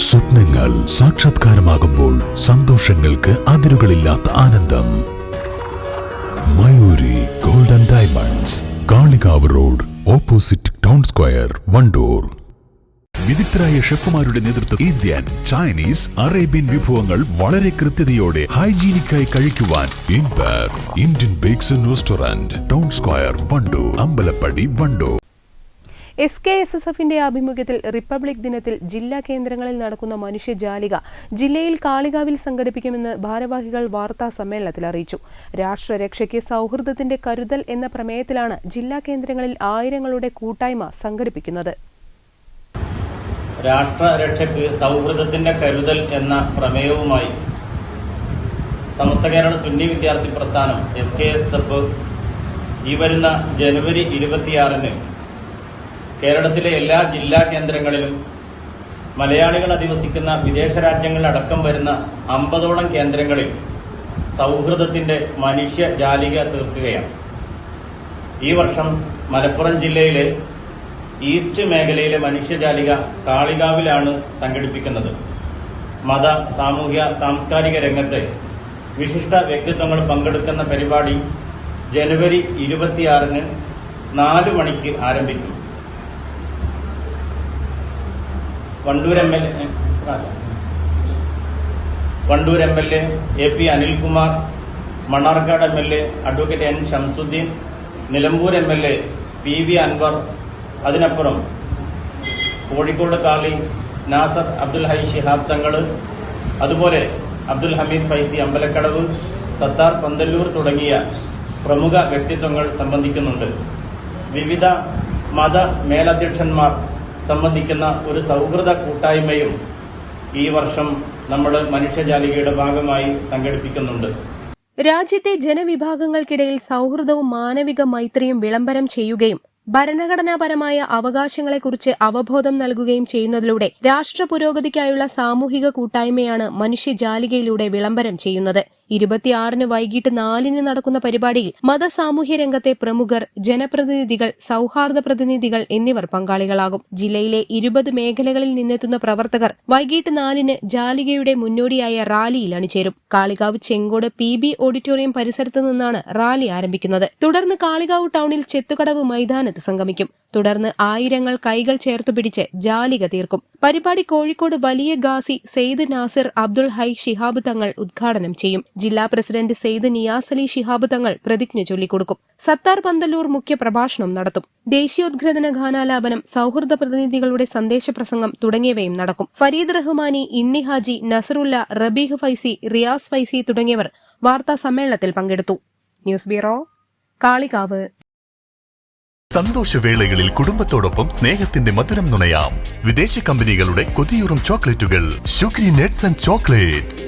സ്വപ്നങ്ങൾ സാക്ഷാത്കാരമാകുമ്പോൾ സന്തോഷങ്ങൾക്ക് അതിരുകളില്ലാത്ത ആനന്ദം. Mayoori golden diamonds Kalikavu road opposite town square Wandoor. വിദഗ്ധരായ ഷെഫുമാരുടെ നേതൃത്വം ഇന്ത്യൻ ചൈനീസ് അറേബ്യൻ വിഭവങ്ങൾ വളരെ കൃത്യതയോടെ ഹൈജീനിക്കായി കഴിക്കുവാൻ ഇൻപർ Indian bakes restaurant town square Wandoor Ambalappadi Wandoor. S K S S എഫിന്റെ ആഭിമുഖ്യത്തിൽ റിപ്പബ്ലിക് ദിനത്തിൽ ജില്ലാ കേന്ദ്രങ്ങളിൽ നടക്കുന്ന മനുഷ്യജാലിക ജില്ലയിൽ കാളികാവിൽ സംഘടിപ്പിക്കുമെന്ന് ഭാരവാഹികൾ വാർത്താ സമ്മേളനത്തിൽ അറിയിച്ചു. രാഷ്ട്രരക്ഷയ്ക്ക് സൗഹൃദത്തിന്റെ കരുതൽ എന്ന പ്രമേയത്തിലാണ് ജില്ലാ കേന്ദ്രങ്ങളിൽ ആയിരങ്ങളുടെ കൂട്ടായ്മ സംഘടിപ്പിക്കുന്നത്. രാഷ്ട്രരക്ഷയ്ക്ക് സൗഹൃദത്തിന്റെ കരുതൽ എന്ന പ്രമേയവുമായി സമസ്ത കേരള സുന്നി വിദ്യാർത്ഥി പ്രസ്ഥാനം എസ് കെ എസ് എഫ് ഈ വരുന്ന ജനുവരി ഇരുപത്തിയാറിന് കേരളത്തിലെ എല്ലാ ജില്ലാ കേന്ദ്രങ്ങളിലും മലയാളികൾ അധിവസിക്കുന്ന വിദേശ രാജ്യങ്ങളിലടക്കം വരുന്ന അമ്പതോളം കേന്ദ്രങ്ങളിൽ സൗഹൃദത്തിന്റെ മനുഷ്യ ജാലിക തീർക്കുകയാണ്. ഈ വർഷം മലപ്പുറം ജില്ലയിലെ ഈസ്റ്റ് മേഖലയിലെ മനുഷ്യജാലിക കാളികാവിലാണ് സംഘടിപ്പിക്കുന്നത്. മത സാമൂഹ്യ സാംസ്കാരിക രംഗത്തെ വിശിഷ്ട വ്യക്തിത്വങ്ങൾ പങ്കെടുക്കുന്ന പരിപാടി ജനുവരി ഇരുപത്തിയാറിന് നാല് മണിക്ക് ആരംഭിക്കും. Wandoor M L A Wandoor M L A A P Anilkumar Mannarkkad M L A advocate N Shamsuddin Nilambur M L A P V Anvar. അതിനപ്പുറം കോഴിക്കോട് കാളി നാസർ അബ്ദുൽ ഹൈ ഷിഹാബ് തങ്ങൾ. അതുപോലെ അബ്ദുൽ ഹമീദ് ഫൈസി അമ്പലക്കടവ് സത്താർ പന്തല്ലൂർ തുടങ്ങിയ പ്രമുഖ വ്യക്തിത്വങ്ങൾ സംബന്ധിക്കുന്നുണ്ട്. വിവിധ മത മേലധ്യക്ഷന്മാർ സംബന്ധിക്കുന്ന ഒരു സൗഹൃദ കൂട്ടായ്മയും ഈ വർഷം നമ്മൾ മനുഷ്യജാലികയുടെ ഭാഗമായി സംഘടിപ്പിക്കുന്നുണ്ട്. രാജ്യത്തെ ജനവിഭാഗങ്ങൾക്കിടയിൽ സൗഹൃദവും മാനവിക മൈത്രിയും വിളംബരം ചെയ്യുകയും ഭരണഘടനാപരമായ അവകാശങ്ങളെക്കുറിച്ച് അവബോധം നൽകുകയും ചെയ്യുന്നതിലൂടെ രാഷ്ട്ര പുരോഗതിക്കായുള്ള സാമൂഹിക കൂട്ടായ്മയാണ് മനുഷ്യജാലികയിലൂടെ വിളംബരം ചെയ്യുന്നത്. ഇരുപത്തിയാറിന് വൈകിട്ട് നാലിന് നടക്കുന്ന പരിപാടിയിൽ മതസാമൂഹ്യ രംഗത്തെ പ്രമുഖർ ജനപ്രതിനിധികൾ സൌഹാർദ്ദ പ്രതിനിധികൾ എന്നിവർ പങ്കാളികളാകും. ജില്ലയിലെ ഇരുപത് മേഖലകളിൽ നിന്നെത്തുന്ന പ്രവർത്തകർ വൈകിട്ട് നാലിന് ജാലികയുടെ മുന്നോടിയായ റാലിയിൽ അണിചേരും. Kalikavu Chengode P B auditorium പരിസരത്ത് നിന്നാണ് റാലി ആരംഭിക്കുന്നത്. തുടർന്ന് കാളികാവ് ടൌണിൽ ചെത്തുകടവ് മൈതാനത്ത് സംഗമിക്കും. തുടർന്ന് ആയിരങ്ങൾ കൈകൾ ചേർത്തു പിടിച്ച് ജാലിക തീർക്കും. പരിപാടി കോഴിക്കോട് വലിയ ഗാസി സെയ്ദ് നാസിർ അബ്ദുൾ ഹൈ ഷിഹാബ് തങ്ങൾ ഉദ്ഘാടനം ചെയ്യും. ജില്ലാ പ്രസിഡന്റ് സെയ്ദ് നിയാസ് അലി ശിഹാബ് തങ്ങൾ പ്രതിജ്ഞ ചൊല്ലിക്കൊടുക്കും. സത്താർ പന്തല്ലൂർ മുഖ്യ പ്രഭാഷണം നടത്തും. ദേശീയോദ്ഗ്രഥന ഗാനാലാപനം സൌഹൃദ പ്രതിനിധികളുടെ സന്ദേശപ്രസംഗം തുടങ്ങിയവയും നടക്കും. ഫരീദ് റഹ്മാനി ഇന്നി ഹാജി നസറുല്ല റബീഹ് ഫൈസി റിയാസ് ഫൈസി തുടങ്ങിയവർ വാർത്താ സമ്മേളനത്തിൽ പങ്കെടുത്തു. News bureau Kalikavu. സന്തോഷവേളകളിൽ കുടുംബത്തോടൊപ്പം സ്നേഹത്തിന്റെ മധുരം നുണയാം. വിദേശ കമ്പനികളുടെ കൊതിയൂറും ചോക്ലേറ്റുകൾ. Sugary nuts and chocolates.